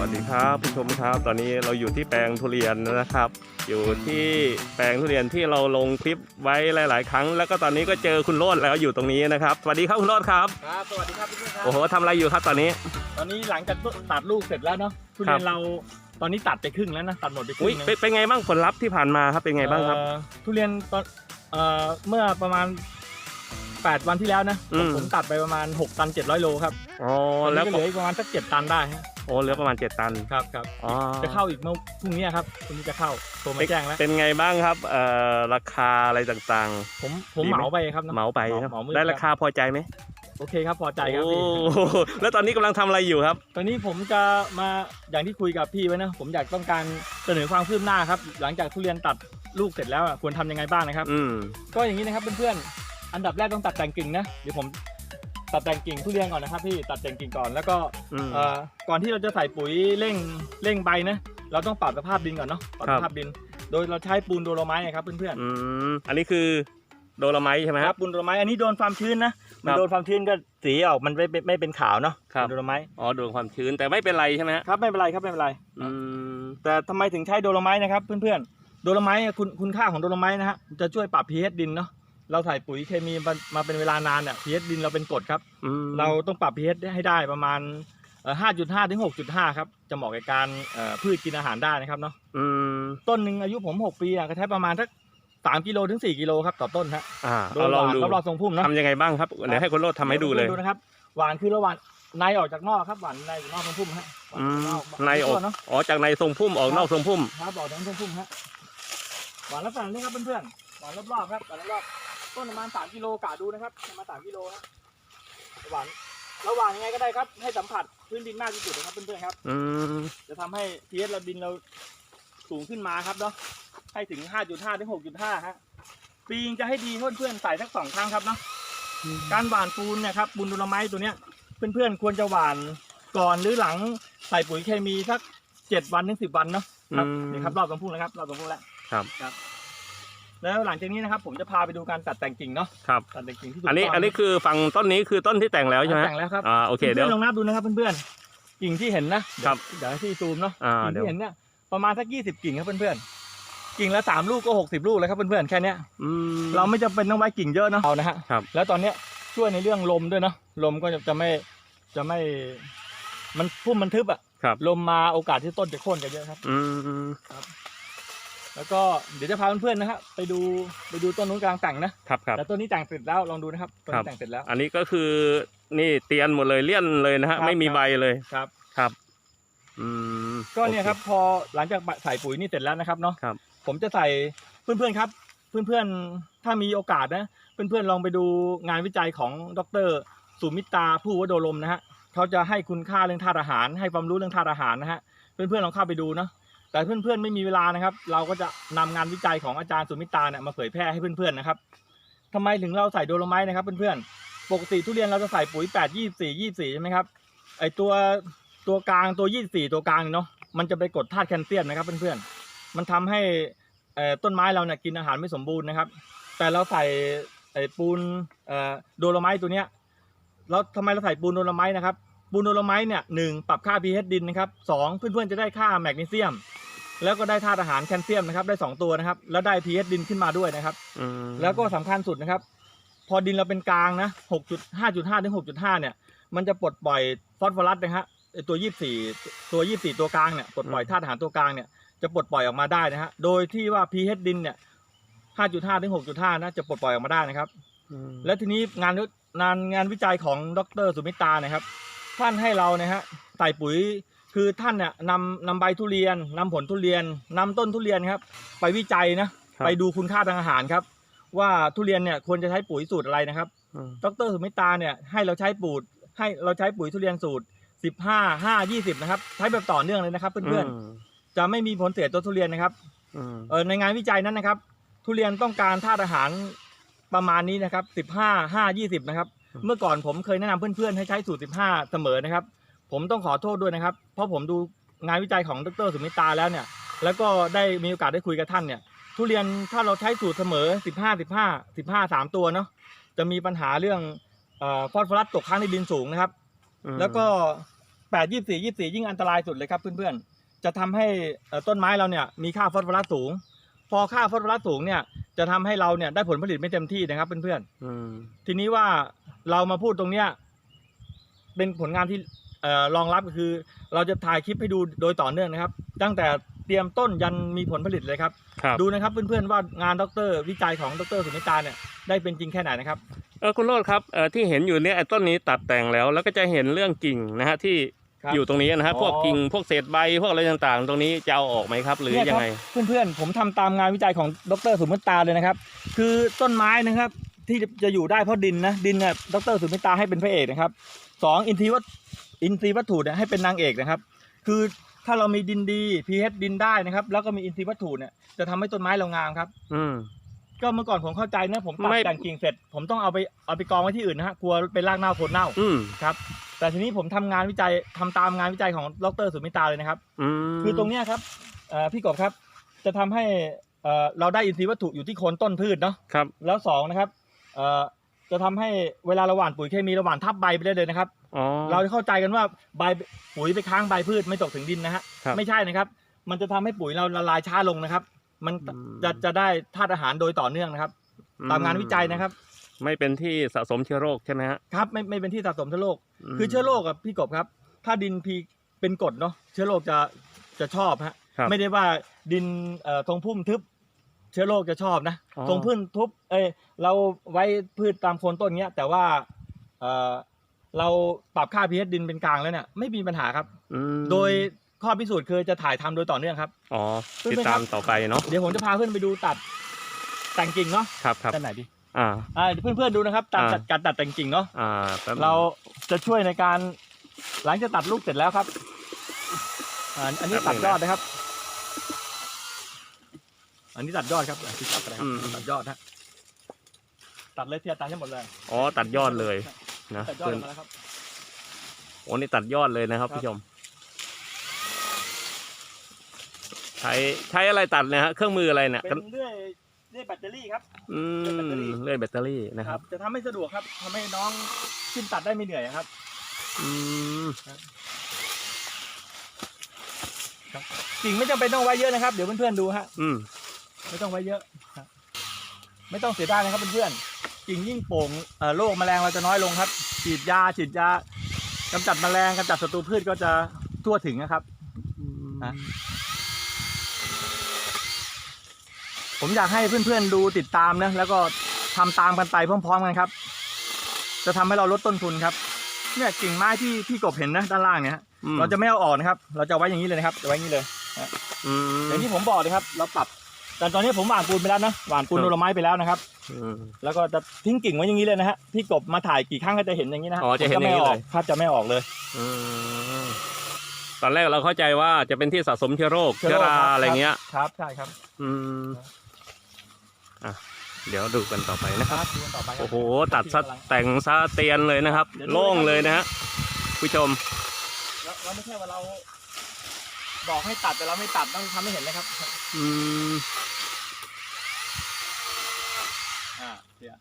วัสดีครับผู้ชมครับ ตอนนี้เราอยู่ที่แปลงทุเรียนนะครับ อยู่ที่แปลงทุเรียนที่เราลงคลิปไว้หลาย ๆ ครั้ง แล้วก็ตอนนี้ก็เจอคุณโรดแล้วอยู่ตรงนี้นะครับสวัสดีครับคุณโรดครับครับสวัสดีครับเพื่อนๆครัโอ้โหทำอะไรอยู่ครับตอนนี้ ตอนนี้หลังจากตัดลูกเสร็จแล้วเนาะทุเรียนครับเราตอนนี้ตัดไปครึ่งแล้วนะตัดหมดไปครึ่อุ้ยงหนึงเป็นเป็นไงบ้างผลลัพธ์ที่ผ่านมาครับเป็นไงบ้างครับเอ่อทุเรียนตอนเอ่อเมื่อประมาณ 8 วันที่แล้วนะ อืม ผมตัดไปประมาณ 6 ตัน 700 โลครับอ๋อตอนแล้นี้วก็เหก็ลืออีกประมาณสัก 7 ตันได้ฮะโอ้เหลือประมาณ 7 ตันครับครับอ๋อจะเข้าอีกเมื่อพรุ่งนี้ครับพรุ่งนี้จะเข้าโทรมาแจ้งแล้ว เป็นไงบ้างครับเอ่อราคาอะไรต่าง ผมผมดีไหม เหมาไปครับนะ ๆ เหมาไปครับเหมามือได้ราคาพอใจไหมโอเคครับพอใจครับโอ้พี่แล้วตอนนี้กำลังทำอะไรอยู่ครับ ตอนนี้ผมจะมาอย่างที่คุยกับพี่ไว้นะ ผมอยากต้องการเสนอความคืบหน้าครับ หลังจากทุเรียนตัดลูกเสร็จแล้วอะควรทำยังไงบ้างนะครับ อืม ก็อย่างนี้นะครับเพื่อนๆ อันดับแรกต้องตัดแต่งกิ่งนะเดี๋ยวผมตัดแต่งกิ่งทุเรียนก่อนนะครับพี่ตัดแต่งกิ่งก่อนแล้วก็อืมเอ่อก่อนที่เราจะใส่ปุ๋ยเร่งเร่งใบนะ เราต้องปรับสภาพดินก่อนเนาะปรับครัสบภาพดิน โดยเราใช้ปูนโดโลไม้ครับเพื่อนอืมอันนี้คือโดโลไมท์ใช่ไหมๆคครัรับบปูนโดโลไม้อันนี้โดนความชื้นนะมันครับโดนความชื้นก็สีออกมันไม่ไม่ไม่เป็นขาวเนาะครับปูนโดโลไม้อ๋อโดนความชื้นแต่ไม่เป็นไรใช่ไหมฮะครับไม่เป็นไรครับไม่เป็นไรอืมแต่ทำไมถึงใช้โดโลไม้นะครับเพื่อนๆโดโลไม้อะคุณคุณค่าของโดโลไม้นะฮะจะช่วยปรับ pH ดินเนาะ เราใส่ปุ๋ยเคมีมามาเป็นเวลานานเนี่ย pH ดินเราเป็นกรดครับอืมเราต้องปรับ pH ให้ได้ประมาณเอ่อ5.5ถึง6.5ครับ จะเหมาะกับการเอ่อพืชกินอาหารได้นะครับเนาะอืมต้นหนึ่งอายุผม6ปีอะก็ใช้ประมาณสัก3กิโลถึง4กิโลครับต่อต้นฮะอ่าโดเอานลหองวานดูรอบๆทรงพุ่มเนาะทำยังไงบ้างครับเดี๋ยวให้คุณโรดทำให้ดูเลยดูนะครับหวานคือระหว่างในออกจากนอกครับหวานในจากนอกทรงพุ่มฮะหวานอืมจากนอกในออกเนาะอ๋อจากในทรงพุ่มออกนอกทรงพุ่มครับออกจากทรงพุ่มฮะหวานลักษณะนี้ครับเพื่อนๆหวานรอบๆครับหวานรอบๆ ต้นประมาณ3กิโลกะดูนะครับประมาณ3กิโลฮะหวานระหว่างยังไงก็ได้ครับ ให้สัมผัสพื้นดินมากที่สุดนะครับเพื่อนๆครับ อืมจะทำให้ pH เราดินเราสูงขึ้นมาครับเนาะให้ถึง 5.5 ถึง 6.5 ฮะปีงจะให้ดีเพื่อนๆใส่สักสองครั้งครับเนาะการหว่านปูนเนี่ยครับปูนโดลไม้ตัวเนี้ยเพื่อนๆควรจะหว่านก่อนหรือหลังใส่ปุ๋ยเคมีสักเจ็ดวันถึงสิบวันเนาะครับอืม นี่ครับรอบตรงพุ่งนะครับรอบตรงพุ่งแล้วครับ ครับ แล้วหลังจากนี้นะครับผมจะพาไปดูการตัดแต่งกิ่งเนาะครับตัดแต่งกิ่งที่ถูกอันนี้ต้งอันนี้คือฝั่งต้นนี้คือต้นที่แต่งแล้วใช่ไหมแต่งแล้วครับอ่าโอเคเดี๋ยวพื่อนๆลองนับดูนะครับเพื่อนๆกิ่งที่เห็นนะครับเดี๋ยวให้พี่ซูมเนาะอ่ากิ่งเดี๋ยวที่เห็นเนี่ยประมาณสักยี่สิบกิ่งครับเพื่อนๆกิ่งละสามลูกก็หกสิบลูกแล้วครับเพื่อนๆแค่เนี้ยอืมเราไม่จำเป็นต้องไว้กิ่งเยอะเนาะเอานะฮะครับแล้วตอนเนี้ยช่วยในเรื่องลมด้วยเนาะลมก็จะจะไม่จะไม่ มันพุ่มมันทึบอะครับลมมาโอกาสที่ต้นจะโค่นกันเยอะครับ อืม แล้วก็เดี๋ยวจะพาเพื่อนๆนะฮะไปดูไปดูต้นนู้นกลางแต่งนะครับครับแต่ต้นนี้แต่งเสร็จแล้วลองดูนะครับต้นครันี้บแต่งเสร็จแล้ว อันนี้ก็คือนี่เตียนหมดเลยเลี่ยนเลยนะฮะครับไม่มีครับใบเลยครับครับอืมก็เนี่ยโอครับพอหลังจากใส่ปุ๋ยนี่เสร็จแล้วนะครับเนาะครับผมจะใส่เพื่อนๆครับ เพื่อนๆถ้ามีโอกาสนะ เพื่อนๆลองไปดูงานวิจัยของดรสุมิตาผู้วโดลมนะฮะเขาจะให้คุณค่าเรื่องธาตุอาหาร ให้ความรู้เรื่องธาตุอาหารนะฮะเพื่อนๆลองเข้าไปดูเนาะ แต่เพื่อนๆไม่มีเวลานะครับ เราก็จะนำงานวิจัยของอาจารย์สุมิตาเนี่ยมาเผยแพร่ให้เพื่อนๆนะครับทำไมถึงเราใส่โดโลไมต์นะครับเพื่อนๆปกติทุเรียนเราจะใส่ปุ๋ย 8 24 24 ใช่ไหมครับไอตัวตัวกลางตัว 24 ตัวกลางเนาะมันจะไปกดธาตุแคลเซียมนะครับเพื่อนๆมันทำให้ต้นไม้เราเนี่ยกินอาหารไม่สมบูรณ์นะครับ แต่เราใส่ไอ้ปูนโดโลไมต์ตัวเนี้ยแล้วทำไมเราใส่ปูนโดโลไมต์นะครับปูนโดโลไมต์เนี่ยหนึ่งปรับค่า pH ดินนะครับสองเพื่อนๆจะได้ค่าแมกนีเซียม แล้วก็ได้ธาตุอาหารแคลเซียมนะครับ ได้สองตัวนะครับ แล้วได้ pH ดินขึ้นมาด้วยนะครับ อืมแล้วก็สำคัญสุดนะครับ พอดินเราเป็นกลางนะหกจุดห้าจุดห้าถึงหกจุดห้าเนี่ย มันจะปลดปล่อยฟอสฟอรัสนะฮะไอ้ตัวยี่สี่ตัวยี่สี่ตัวกลางเนี่ยปลดปล่อยธาตุอาหารตัวกลางเนี่ยจะปลดปล่อยออกมาได้นะฮะโดยที่ว่า pH ดินเนี่ยห้าจุดห้าถึงหกจุดห้านะจะปลดปล่อยออกมาได้นะครับ อืมแล้วทีนี้งานวิงานงานวิจัยของดรสุมิตานะครับท่านให้เรานะฮะใส่ปุ๋ย คือท่านเนี่ยนำนำใบทุเรียนนำผลทุเรียนนำต้นทุเรียนครับ ไปวิจัยนะครับ ไปดูคุณค่าทางอาหารครับ ว่าทุเรียนเนี่ยควรจะใช้ปุ๋ยสูตรอะไรนะครับ อืม ดรสุมิตาเนี่ยให้เราใช้ปุ๋ยให้เราใช้ปุ๋ยทุเรียนสูตร 15 5 20 นะครับ ใช้แบบต่อเนื่องเลยนะครับเพื่อนๆจะไม่มีผลเสียตัวทุเรียนนะครับอืมเออในงานวิจัยนั้นนะครับ ทุเรียนต้องการธาตุอาหารประมาณนี้นะครับ 15 5 20 นะครับ เมื่อก่อนผมเคยแนะนำเพื่อนๆให้ใช้สูตร 15 เสมอนะครับ ผมต้องขอโทษด้วยนะครับ เพราะผมดูงานวิจัยของดรสุมิตาแล้วเนี่ย แล้วก็ได้มีโอกาสได้คุยกับท่านเนี่ย ทุเรียนถ้าเราใช้สูตรเสมอ 15 15 15 3 ตัวเนาะ จะมีปัญหาเรื่องเอ่อฟอสฟอรัสตกค้างในดินสูงนะครับอืมแล้วก็แปดยี่สี่ยี่สี่ยิ่งอันตรายสุดเลยครับเพื่อนๆ จะทำให้เอ่อต้นไม้เราเนี่ยมีค่าฟอสฟอรัสสูง พอค่าฟอสฟอรัสสูงเนี่ยจะทำให้เราเนี่ยได้ผลผลิตไม่เต็มที่นะครับเพื่อนอืมๆทีนี้ว่าเรามาพูดตรงเนี้ยเป็นผลงานที่เอ่อ รองรับก็คือ เราจะถ่ายคลิปให้ดูโดยต่อเนื่องนะครับ ตั้งแต่เตรียมต้นยันมีผลผลิตเลยครับ ครับ ดูนะครับเพื่อนๆว่างานดร วิจัยของดรสุนิตาเนี่ยได้เป็นจริงแค่ไหนนะครับ เออคุณโรดครับเออที่เห็นอยู่เนี่ยไอ้ต้นนี้ตัดแต่งแล้ว แล้วก็จะเห็นเรื่องกิ่งนะฮะที่ครับอยู่ตรงนี้นะฮะอ๋อ พวกกิ่งพวกเศษใบพวกอะไรต่างๆ ตรงนี้จะเอาออกไหมครับ หรือเนี่ยยัคงรับไง เพื่อนๆผมทำตามงานวิจัยของดรสุมิตาเลยนะครับ คือต้นไม้นะครับ ที่จะอยู่ได้เพราะดินนะดินเนี่ยดรสุมิตาให้เป็นพระเอกนะครับสองอินทรีย์วัต อินทรีย์วัตถุเนี่ยให้เป็นนางเอกนะครับ คือถ้าเรามีดินดี pH ดินได้นะครับ แล้วก็มีอินทรีย์วัตถุเนี่ยจะทำให้ต้นไม้เรางามครับ อืม ก็เมื่อก่อนผมเข้าใจนะผมตัดไม่ แต่งกิ่งเสร็จ ผมต้องเอาไปเอาไปกองไว้ที่อื่นนะฮะกลัวเป็นรากเน่าโคนเน่าอืมครับ แต่ทีนี้ผมทำงานวิจัยทำตามงานวิจัยของดรสุมิตาเลยนะครับ อืมคือตรงเนี้ยครับเอ่อพี่กบครับ จะทำให้เอ่อเราได้อินทรีย์วัตถุอยู่ที่โคนต้นพืชเนาะครับ แล้วสองนะครับเอ่อจะทำให้เวลาเราหว่านปุ๋ยเคมีเราหว่านทับใบไปได้เลยนะครับ อ๋อ เราจะเข้าใจกันว่าใบปุ๋ยไปค้างใบพืชไม่ตกถึงดินนะฮะครับไม่ใช่นะครับ มันจะทำให้ปุ๋ยเราละลายช้าลงนะครับ มันอืม จะจะได้ธาตุอาหารโดยต่อเนื่องนะครับ ตามงานวิจัยนะครับ ไม่เป็นที่สะสมเชื้อโรคใช่ไหมฮะครับไม่ไม่เป็นที่สะสมเชื้อโรคมคือเชื้อโรคกับพี่กบครับ ถ้าดินพีเป็นกรดเนาะเชื้อโรคจะจะชอบฮะ ครับ ไม่ได้ว่าดินเอ่อทรงพุ่มทึบ เชื้อโรคจะชอบนะอ๋อ ทรงพื้นทุบเอ้ยเราไว้พืชตามโคนต้นเงี้ย แต่ว่าเอ่อ เราปรับค่า pH ดินเป็นกลางแล้วเนี่ยไม่มีปัญหาครับ อืมโดยข้อพิสูจน์คือจะถ่ายทำโดยต่อเนื่องครับ อ๋อเพื่อนๆติดตามครับต่อไปเนาะเดี๋ยวผมจะพาเพื่อนไปดูตัดแต่งกิ่งเนาะครับครับด้านไหนดีอ่า อ่าเดี๋ยวเพื่อนๆดูนะครับตัดอ่าตัดการตัดแต่งกิ่งเนาะอ่าแป๊บนึงเราจะช่วยในการหลังจากตัดลูกเสร็จแล้วครับอ่าอันนี้ตัดยอดนะครับ อันนี้ตัดยอดครับอะที่ตัดอะไรครับตัดยอดนะตัดเลยเทียตัดให้หมดเลย อ๋อตัดยอดเลย นะตัดยอดเพื่อนออกมาแล้วครับ โอ้นี่ตัดยอดเลยนะครับครับ ผู้ชม ใช้ใช้อะไรตัดเนี่ยฮะ เครื่องมืออะไรเนี่ยเป็นเลื่อยเลื่อยแบตเตอรี่ครับ อืเลื่อยแบตเตอรี่มเลื่อยแบตเตอรี่นะครับ จะทำให้สะดวกครับทำให้น้องขึ้นตัดได้ไม่เหนื่อยครับ อืมกิ่งไม่จำเป็นต้องไว้เยอะนะครับ เดี๋ยวเพื่อนๆดูฮะ อืม ไม่ต้องไว้เยอะครับไม่ต้องเสียดายนะครับเพื่อนๆ กิ่งยิ่งโป่งเอ่อโรคแมลงเราจะน้อยลงครับฉีดยาฉีดยากำจัดแมลงกำจัดศัตรูพืชก็จะทั่วถึงนะครับอะผมอยากให้เพื่อนๆดูติดตามนะแล้วก็ทำตามกันไปพร้อมๆกันครับ จะทำให้เราลดต้นทุนครับ เนี่ยกิ่งไม้ที่พี่กบเห็นนะด้านล่างเนี่ยฮะอืมเราจะไม่เอาออกนะครับ เราจะไว้อย่างนี้เลยนะครับจะไว้อย่างนี้เลยอืมอย่างที่ผมบอกเลยครับ เราปรับ แต่ตอนนี้ผมหว่านปูนไปแล้วนะหว่านปูนครับโดนไม้ไปแล้วนะครับ อืม แล้วก็จะทิ้งกิ่งไว้อย่างนี้เลยนะฮะพี่กบมาถ่ายกี่ครั้งก็จะเห็นอย่างนี้นะฮอ๋อจะเห็นผมอย่างนี้ไม่อเลอยกภาพจะไม่ออกเลย อืมตอนแรกเราเข้าใจว่าจะเป็นที่สะสมเชื้อโรคเชื้อราคบอะไรเงี้ย ครับใช่ครับอืมอะเดี๋ยวดูกันต่อไปนะคครับรับดูกันต่อไปครับ โอ้โห ตัดซะแต่งซะเตียนเลยนะครับเดี๋ยวดูโล่งนะครับเลยนะฮะผู้ชม แล้วเราไม่ใช่ว่าเรา บอกให้ตัดแต่เราไม่ตัดต้องทำให้เห็นนะครับ อืมอ่าเดี๋ยว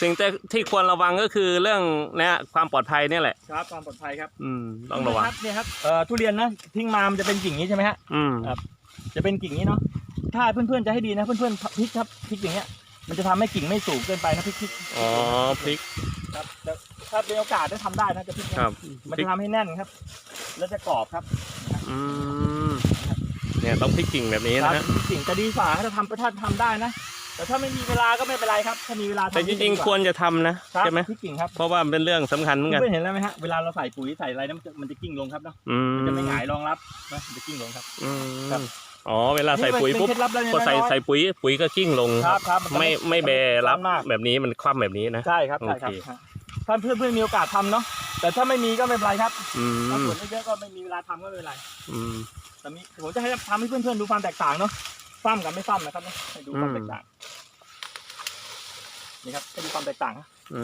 สิ่งที่ที่ควรระวังก็คือเรื่องเนี่ยความปลอดภัยเนี่ยแหละ ครับความปลอดภัยครับอืม ต้องระวังเนี่ยครับเนี่ยครับเอ่อทุเรียนนะทิ้งมามันจะเป็นกิ่งนี้ใช่ไหมฮะ อืม ครับ จะเป็นกิ่งนี้เนาะถ้าเพื่อนๆจะให้ดีนะเพื่อนๆพลิกครับพลิกอย่างเงี้ย มันจะทำให้กิ่งไม่สูงเกินไปนะพลิกพลิกอ๋อพลิก ครับแต่ ถ้าเป็นโอกาสได้ทำได้นะจะพลิกนะครับ มันพลิจะกทำให้แน่นครับ แล้วจะกรอบครับอืมเนี่ยต้องพลิกกิ่งแบบนี้ครันะฮะพลิกกิ่งจะดีกว่าถ้าทำถ้าทำได้นะ แต่ถ้าไม่มีเวลาก็ไม่เป็นไรครับ ถ้ามีเวลาทำแต่จริงๆควรจะทำนะครับใช่ไหมพลิกกิ่งครับเพราะว่ามันเป็นเรื่องสำคัญเหมือนกัน เพื่อนๆเห็นแล้วไหมฮะเวลาเราใส่ปุ๋ยใส่อะไรนะมันจะมันจะกิ้งลงครับเนาะอืมมันจะไม่หงายรองรับนะมันจะกิ้งลงครับ อืครับมอ๋อเวลาใส่ปุ๋ยนี่ปุ๊บเป็นเคล็ดลับแล้วเนี่ยพอใส่น้อยๆใส่ปุ๋ยปุ๋ยก็กิ้งลง ครับครับนจะไม่ไม่แบรับมากแบบนี้มันคว่ำแบบนี้นะ ใช่ครับใช่ครับโอเค ฮะ ถ้าเพื่อนเพื่อนๆมีโอกาสทำเนาะแต่ถ้าไม่มีก็ไม่เป็นไรครับอืถ้ามส่วนไม่เยอะก็ไม่มีเวลาทำก็ไม่เป็นไร อืม แต่มีผมจะให้ทำให้เพื่อนๆดูความแตกต่างเนาะฟั่มกับไม่ฟั่มนะครับเนาะให้ดูความอืมแตกต่างนี่ครับให้ดูความแตกต่างนะ อื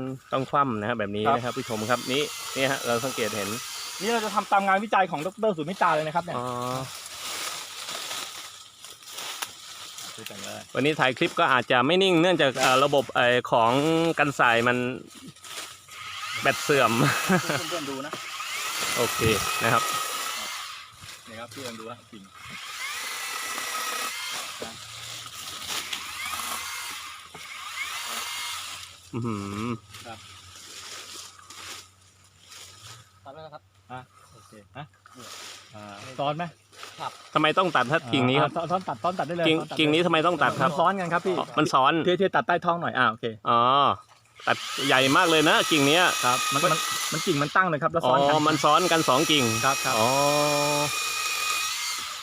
ม ต้องคว่ำนะฮะแบบนี้ครับ นะครับผู้ชมครับนี่นี่ฮะเราสังเกตเห็น นี่เราจะทำตามงานวิจัยของดรสุมิตราเลยนะครับเนี่ยอ๋อ ดูแต่งเลยวันนี้ถ่ายคลิปก็อาจจะไม่นิ่งเนื่องจากเอ่อระบบไอของกันสายมันแบตเสื่อม เพื่อนๆดูนะโอเคนะครับ นี่ครับเพื่อนดูนะกิ่งอื้อหือตัดแล้วนะครับอะโอเคฮะอ่าซ้อนไหม ทำไมต้องตัดทัดกิ่งนี้ครับ อ่าซ้อนตัดซ้อนตัดได้เลยกิ่งซ้อตัดกิ่งนี้ทำไมต้องตัดครับ มันซ้อนกันครับพี่อ๋อมันซ้อน เทเทตัดใต้ท้องหน่อยอ่าโอเคอ๋อ ตัดใหญ่มากเลยนะ กิ่งเนี้ยครับมันมันมันกิ่งมันตั้งเลยครับแล้วอ๋ซ้ออนกันมันซ้อนกันสองกิ่ง ครับครับอ๋อ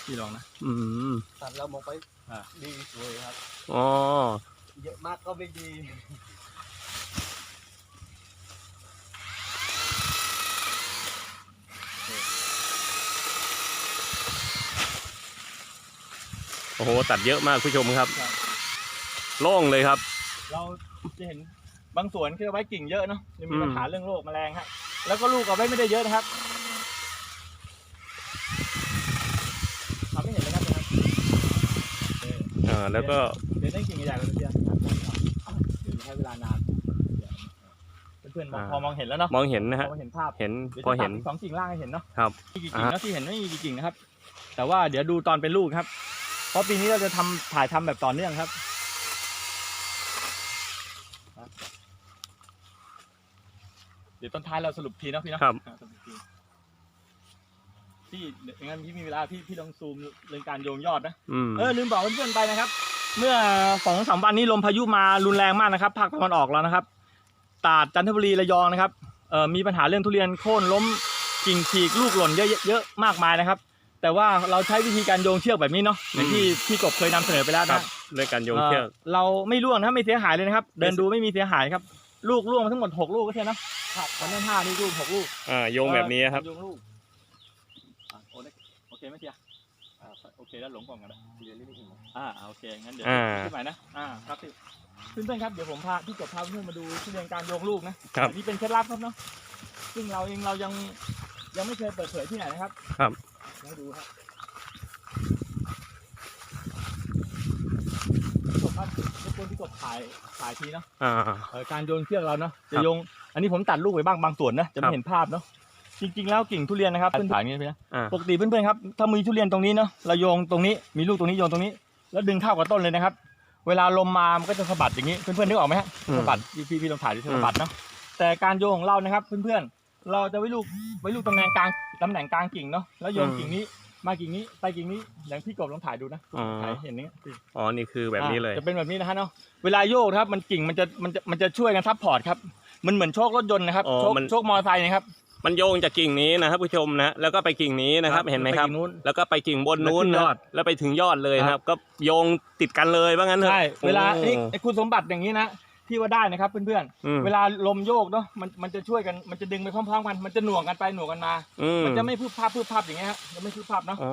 พี่ลองนะ อืม ตัดแล้วมองไปอ่า ดีเลยครับ อ๋อ เยอะมากก็ไม่ดี โอ้โหตัดเยอะมากผู้ชมครับ ครับ โล่งเลยครับ เราจะเห็นบางสวนคือไว้กิ่งเยอะเนาะจะมีอืมปัญหาเรื่องโรคแมลงฮะแล้วก็ลูกเอาไว้ไม่ได้เยอะนะครับทำไม่เห็นเลยครับนะครับเอออ่าแล้วก็เดี๋ยวได้กิ่งใหญ่ๆกันเดียวนะครับเดี๋ยวใช้เวลานานเพื่อนๆมองอ่าพอมองเห็นแล้วเนาะมองเห็นนะพฮะอเห็นภาพเห็นดี๋ยวพอจะเห็นตัดกสองกิ่งล่างให้เห็นเนาะครับ มีกี่กิ่งนะที่เห็นไม่มีกี่กิ่งนะครับ แต่ว่าเดี๋ยวดูตอนเป็นลูกครับ เพราะปีนี้เราจะทำถ่ายทำแบบต่อเนื่องครับ เดี๋ยวตอนท้ายเราสรุปทีเนาะพี่เนาะครับ อ่าสรุปทีพี่อย่างนั้นพี่มีเวลาพี่พี่ลองซูมเรื่องการโยงยอดนะ อืมเออลืมบอกเพื่อนๆไปนะครับ เมื่อสองสามวันนี้ลมพายุมารุนแรงมากนะครับภาคตะวันออกแล้วนะครับตราดจันทบุรีระยองนะครับเอ่อมีปัญหาเรื่องทุเรียนโค่นล้มกิ่งฉีกลูกหล่นเยอะๆเยอะมากมายนะครับ แต่ว่าเราใช้วิธีการโยงเชือกแบบนี้เนาะอย่างที่พี่กบเคยนำเสนอไปแล้วครันะ บ ด้วยการโยงเชือกเอ่อเราไม่ร่วงนะไม่เสียหายเลยนะครับ เดินดูไม่มีเสียหายครับ ลูกร่วงมาทั้งหมดหกลูกก็ใช่เนอะครับวันนั้นห้านี่ลูกหกลูกอ่า โยงแบบนี้ครับโยงลูกอะโอเคโอเคไหมเทียอ่าโอเคแล้วหลงกล่องกันนะเรียนนิดนึงอ่าโอเคงั้นเดี๋ยวอ่า ขึ้นใหม่นะอ่าครับพี่เพื่อนๆครับเดี๋ยวผมพาพี่กบพาเพื่อนมาดูทุเรียนการโยงลูกนะครับ อันนี่เป็นเคล็ดลับครับเนาะซึ่งเราเองเรายังยังไม่เคยเปิดเผยที่ไหนนะครับครับ ให้ดูครับพี่กบครับรบกวนพี่กบถ่ายถ่ายทีเนาะอ่า เอ่อการโยนเชือกเราเนาะครัจะบโยง อันนี้ผมตัดลูกไว้บ้างบางส่วนนะจะครัไม่บ เห็นภาพเนาะจริง ๆ แล้วกิ่งทุเรียนนะครับเพื่อนถ่ายอย่างนี้ไปนะอ่าปกติเพื่อนๆครับถ้ามีทุเรียนตรงนี้เนาะเราโยงตรงนี้มีลูกตรงนี้โยงตรงนี้ แล้วดึงเข้ากับต้นเลยนะครับ เวลาลมมามันก็จะสะบัดอย่างนี้เพื่อนๆนึกออกไหมฮะ อืม สะบัดพี่พี่พี่ลองถ่ายดิอืมสะบัดเนาะแต่การโยงของเรานะครับเพื่อนๆ เราจะไว้ลูกไว้ลูกตำแหน่งกลางตำแหน่งกลางกิ่งเนาะแล้วโยงกิ่งนี้มากิ่งนี้ไปกิ่งนี้อย่างพี่กบลองถ่ายดูนะอ๋อ ถ่ายเห็นนี้อ๋อ นี่คือแบบนี้เลย อ่าจะเป็นแบบนี้นะฮะเนาะเวลาโยกนะครับมันกิ่งมันจะมันจะมันจะช่วยกันซัพพอร์ตครับมันเหมือนโชครถยนต์นะครับอ๋อโชคมัน โชคมอเตอร์ไซค์นะครับ มันโยงจากกิ่งนี้นะครับผู้ชมนะ แล้วก็ไปกิ่งนี้นะครับ ครับเห็นไหมครับ ไปกิ่งนู้นแล้วก็ไปกิ่งบนนู้นแล้วขึ้นยอด นะแล้วไปถึงยอดเลยครับนะครับ ก็โยงติดกันเลยว่างั้นเถอะใช่เวลาโอ้ นี่ไอ้คุณสมบัติอย่างนี้นะ ที่ว่าได้นะครับเพื่อนอืม ๆเวลาลมโยกเนาะมันมันจะช่วยกันมันจะดึงไปพร้อมๆกันมันจะหน่วงกันไปหน่วงกันมา อืมมันจะไม่พืบภาพพืบภาพอย่างเงี้ยฮะจะไม่พืบภาพเนาะอ๋อ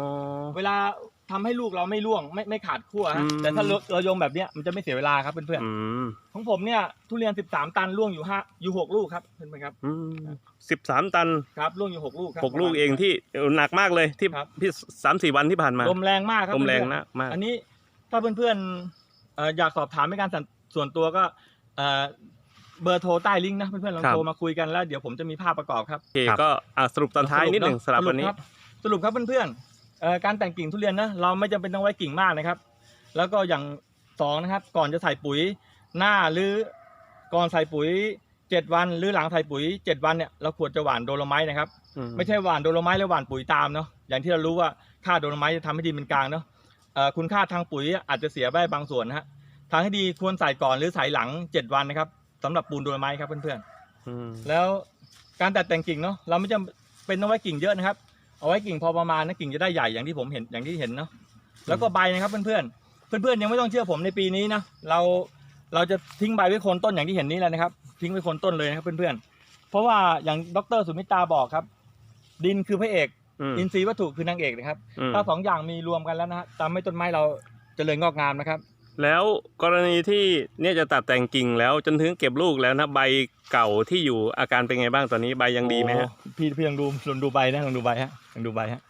เวลาทำให้ลูกเราไม่ร่วงไม่ไม่ขาดขั้วฮะอืม แต่ถ้าเราเราโยงแบบเนี้ยมันจะไม่เสียเวลาครับเพื่อนอืมๆของผมเนี่ยทุเรียน 13 ตันร่วงอยู่ห้าอยู่หกลูกครับเพื่อนๆครับอืมสิบสามตันครับร่วงอยู่หกลูกครับหกลูกเองที่หนักมากเลยที่ครับที่สามสี่วันที่ผ่านมาลมแรงมากครับลมแรงเพื่อนๆนะมากอันนี้ถ้าเพื่อนๆเอ่ออยากสอบถามในการส่วนส่วนตัวก็ เอ่อเบอร์โทรใต้ลิงก์นะเพื่อนๆลองครับโทรมาคุยกันแล้วเดี๋ยวผมจะมีภาพประกอบครับโอเคก็อะสรุปตอนท้ายนิดหนึ่งสำหรับวันนี้ครับสรุปครับเพื่อนๆเอ่อการแต่งกิ่งทุเรียนนะเราไม่จำเป็นต้องไว้กิ่งมากนะครับ แล้วก็อย่างสองนะครับ ก่อนจะใส่ปุ๋ยหน้าหรือก่อนใส่ปุ๋ยเจ็ดวันหรือหลังใส่ปุ๋ยเจ็ดวันเนี่ยเราควรจะหว่านโดโลไมต์นะครับอืมไม่ใช่หว่านโดโลไมต์แล้วหว่านปุ๋ยตามเนาะอย่างที่เรารู้ว่าค่าโดโลไมต์จะทำให้ดินเป็นกลางเนาะเอ่อคุณค่าทางปุ๋ยอาจจะเสียไปบางส่วนนะฮะ ทางที่ดีควรใส่ก่อนหรือใส่หลัง7วันนะครับสำหรับปูนโดโลไมต์ครับเพื่อนอืมๆแล้วการตัดแต่งกิ่งเนาะเราไม่จำเป็นต้องไว้กิ่งเยอะนะครับ เอาไว้กิ่งพอประมาณนะกิ่งจะได้ใหญ่อย่างที่ผมเห็นอย่างที่เห็นเนาะแล้วก็ใบนะครับเพื่อนๆเพื่อนๆยังไม่ต้องเชื่อผมในปีนี้นะเราเราจะทิ้งใบไว้โคนต้นอย่างที่เห็นนี้แล้วนะครับ ทิ้งไว้โคนต้นเลยนะครับเพื่อนๆเพราะว่าอย่างดรสุมิตราบอกครับ ดินคือพระเอก อืมอินทรีย์วัตถุคือนางเอกนะครับ อืมถ้าสองอย่างมีรวมกันแล้วนะฮะทำให้ต้นไม้เราเจริญงอกงามนะครับ แล้วกรณีที่เนี่ยจะตัดแต่งกิ่งแล้วจนถึงเก็บลูกแล้วนะใบเก่าที่อยู่อาการเป็นไงบ้างตอนนี้ใบยังดีไหมฮะโอ้พี่พี่ลองดูลองดูใบนะลองดูใบฮะลองดูใบฮะ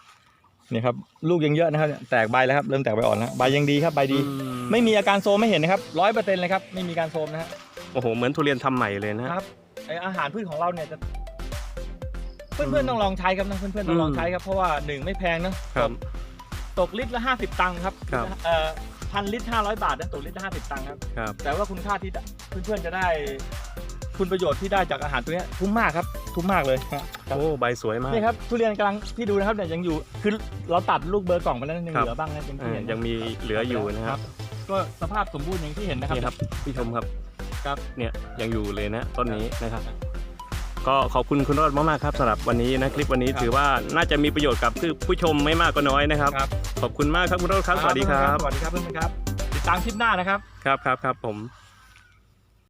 นี่ครับลูกยังเยอะนะครับเนี่ยแตกใบแล้วครับเริ่มแตกใบอ่อนแล้วใบยังดีครับใบดีอืไม่มีอาการโซมไม่เห็นนะครับร้อยเปอร์เซ็นต์เลยครับไม่มีการโซมนะฮะโอ้โหเหมือนทุเรียนทำใหม่เลยนะฮะครับไออาหารพืชของเราเนี่ยจะ เพื่อนๆต้องลองใช้ครับนะเพื่อนๆต้องลองใช้ครับเพราะว่าหนึ่งไม่แพงเนอะครับ ตกลิตรละห้าสิบตังค์ครับครับ เอ่อ พันลิตรห้าร้อยบาทนะตกลิตรละห้าสิบตังค์ครับ ครับ แต่ว่าคุณค่าที่เพื่อนๆจะได้ คุณประโยชน์ที่ได้จากอาหารตัวเนี้ยคุ้มมากครับคุ้มมากเลยครับ โอ้ใบสวยมาก นี่ครับทุเรียนกำลังที่ดูนะครับเนี่ยยังอยู่คือเราตัดลูกเบอร์กล่องไปแล้วนะยังครับ เหลือบ้างนะยังที่อ่าเห็นยังมีเหลืออยู่นะครับก็สภาพสมบูรณ์อย่างที่เห็นนะครับ นี่ครับพี่ชมครับครับ เนี่ยยังอยู่เลยนะต้นนี้นะครับ ก็ขอบคุณคุณรอดมากๆครับสำหรับวันนี้นะคลิปวันนี้ครับถือว่าน่าจะมีประโยชน์กับผู้ชมไม่มากก็น้อยนะครับ ครับขอบคุณมากครับคุณรอดครับสวัสดีครับ สวัสดีครับเพื่อนๆครับ ติดตามคลิปหน้านะครับ ครับครับครับผม